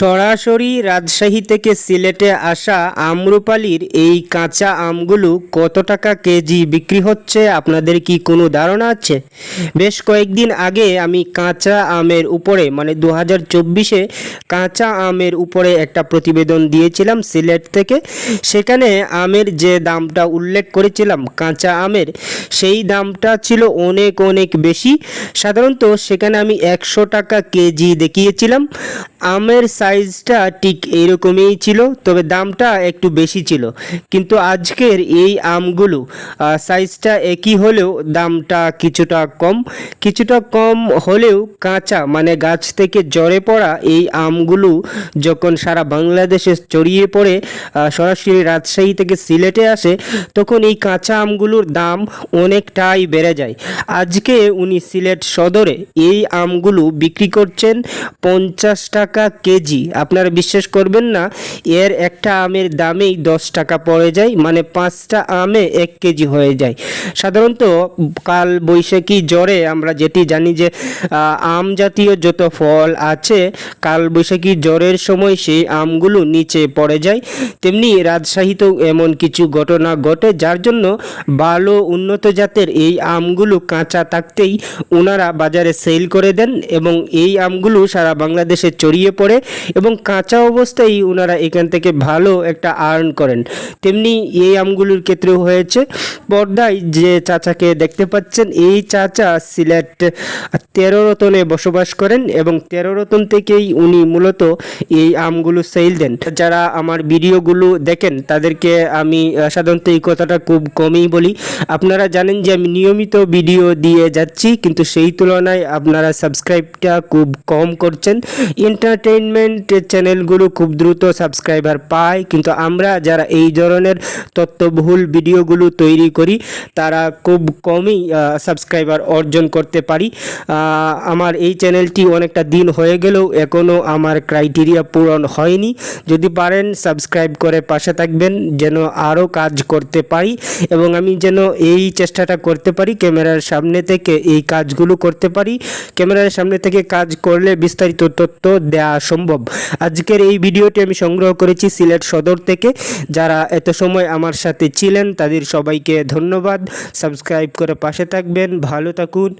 সরাসরি রাজশাহী থেকে সিলেটে আসা আম্রপালির এই কাঁচা আমগুলো কত টাকা কেজি বিক্রি হচ্ছে? আপনাদের কি কোনো ধারণা আছে? বেশ কয়েকদিন আগে আমি কাঁচা আমের উপরে মানে দু হাজার চব্বিশে কাঁচা আমের উপরে একটা প্রতিবেদন দিয়েছিলাম সিলেট থেকে। সেখানে আমের যে দামটা উল্লেখ করেছিলাম, কাঁচা আমের, সেই দামটা ছিল অনেক অনেক বেশি। সাধারণত সেখানে আমি একশো টাকা কেজি দেখিয়েছিলাম। আমের সাইজটা ঠিক এইরকমই ছিল, তবে দামটা একটু বেশি ছিল। কিন্তু আজকের এই আমগুলো সাইজটা একই হলেও দামটা কিছুটা কম। কিছুটা কম হলেও কাঁচা মানে গাছ থেকে জড়ে পড়া এই আমগুলো যখন সারা বাংলাদেশে ছড়িয়ে পড়ে সরাসরি রাজশাহী থেকে সিলেটে আসে, তখন এই কাঁচা আমগুলোর দাম অনেকটাই বেড়ে যায়। আজকে উনি সিলেট সদরে এই আমগুলো বিক্রি করছেন পঞ্চাশ টাকা কেজি। আপনারা বিশ্বাস করবেন না, এর একটা আমের দামেই দশ টাকা পড়ে যায় মানে পাঁচটা আমে এক কেজি হয়ে যায়। সাধারণত কাল বৈশাখী জ্বরে আমরা যেটি জানি যে আম জাতীয় যত ফল আছে, কাল বৈশাখী জ্বরের সময় সেই আমগুলো নিচে পড়ে যায়। তেমনি রাজশাহীতেও এমন কিছু ঘটনা ঘটে, যার জন্য ভালো উন্নত জাতের এই আমগুলো কাঁচা থাকতেই ওনারা বাজারে সেল করে দেন এবং এই আমগুলো সারা বাংলাদেশে ছড়িয়ে পড়ে। এবং কাঁচা অবস্থায় ওনারা এখান থেকে ভালো একটা আর্ন করেন। তেমনি এই আমগুলোর ক্ষেত্রেও হয়েছে। পর্দায় যে চাচাকে দেখতে পাচ্ছেন, এই চাচা সিলেট তেরো রতনে বসবাস করেন এবং তেরো রতন থেকেই উনি মূলত এই আমগুলো সেল দেন। যারা আমার ভিডিওগুলো দেখেন, তাদেরকে আমি সাধারণত এই কথাটা খুব কমই বলি। আপনারা জানেন যে আমি নিয়মিত ভিডিও দিয়ে যাচ্ছি, কিন্তু সেই তুলনায় আপনারা সাবস্ক্রাইবটা খুব কম করছেন। এন্টারটেইনমেন্ট চ্যানেলগুলো খুব দ্রুত সাবস্ক্রাইবার পায়। কিন্তু আমরা যারা এই ধরনের তথ্যবহুল ভিডিওগুলো তৈরি করি, তারা খুব কমই সাবস্ক্রাইবার অর্জন করতে পারি। আমার এই চ্যানেলটি অনেকটা দিন হয়ে গেলেও এখনও আমার ক্রাইটেরিয়া পূরণ হয়নি। যদি পারেন, সাবস্ক্রাইব করে পাশে থাকবেন, যেন আরও কাজ করতে পারি এবং আমি যেন এই চেষ্টাটা করতে পারি, ক্যামেরার সামনে থেকে এই কাজগুলো করতে পারি। ক্যামেরার সামনে থেকে কাজ করলে বিস্তারিত তথ্য দেওয়া সম্ভব আজকের এই ভিডিওটি আমি সংগ্রহ করেছি সিলেট সদর থেকে। যারা এত সময় আমার সাথে ছিলেন, তাদের সবাইকে ধন্যবাদ। সাবস্ক্রাইব করে পাশে থাকবেন। ভালো থাকুন।